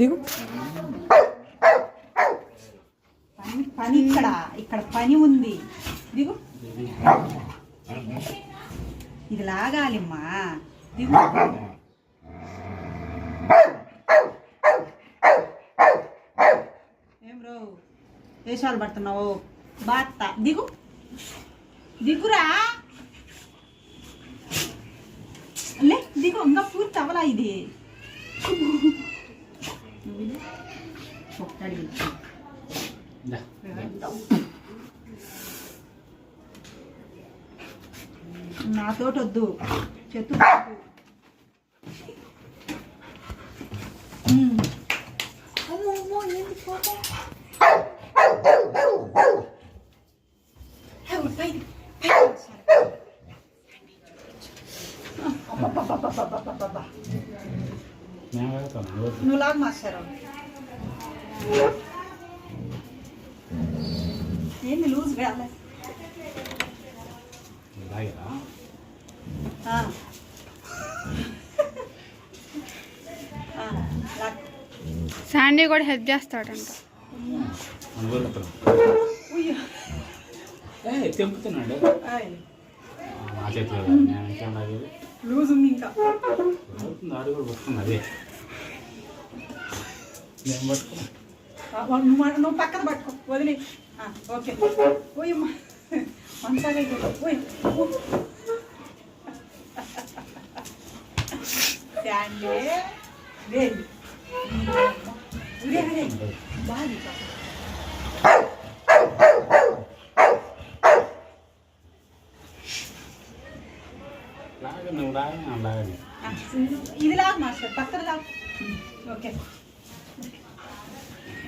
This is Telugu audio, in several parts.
దిగు. పని పని ఇక్కడ ఇక్కడ పని ఉంది. దిగు. ఇది లాగాలిమ్మా. దిగు. ఏం రో? వేషాలు పడుతున్నావు. బాత్త. దిగు. దిగురా. లే దిగు. ఇంకా పూర్తి అవలా ఇది. నువ్వు ఇది ఒక్కడి నాతోటి వద్దు చెట్టు అమ్మో అమ్మో ఏంటి కోపం హే, పైకి, నువ్వు లాగా మాస్టారు ఏంది లూజ్ కాలే. శాండీ కూడా హెల్ప్ చేస్తాడంట. తెంపుతున్నాడు. నా చేతిలో లూజ్ ఉంది ఇంకా నువ్వు నువ్వు పక్కన పట్టుకో. వదిలి. ఓకే. ఓయ్ శాండీ. వేలు ఉరే ఉరే బాగా నువ్వు లాగా నేను ఇది లాగు మాస్టర్ పక్కన లాగు ఓకే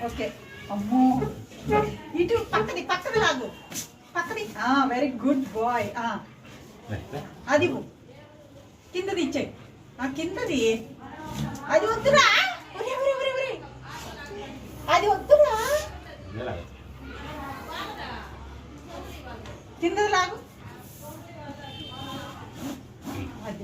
ఓకే అమ్మో ఇటు పక్కది పక్కది లాగు. పక్కది వెరీ గుడ్ బాయ్ అది కిందది ఇచ్చేయి ఆ కిందది అది వద్దురా ఒరే, ఒరే, అది వద్దురా. కిందది లాగు. అది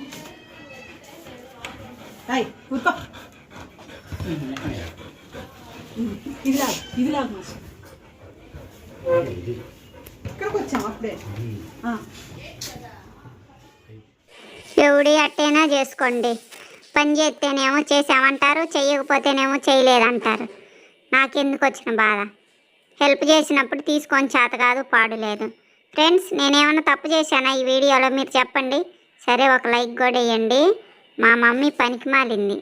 అయ్ ఊరుకో ఇది లాగు ఇది లాగు ఇక్కడికి వచ్చాం అప్పుడే. ఎవడి అట్టేనా చేసుకోండి. పని చేస్తేనేమో చేసామంటారు చేయకపోతేనేమో చేయలేదంటారు. నాకెందుకు వచ్చిన బాధ? హెల్ప్ చేసినప్పుడు తీసుకొని చేత కాదు పాడు లేదు. ఫ్రెండ్స్ నేనేమైనా తప్పు చేశానా ఈ వీడియోలో? మీరు చెప్పండి. సరే ఒక లైక్ కూడా వేయండి మా మమ్మీ పనికి మాలింది.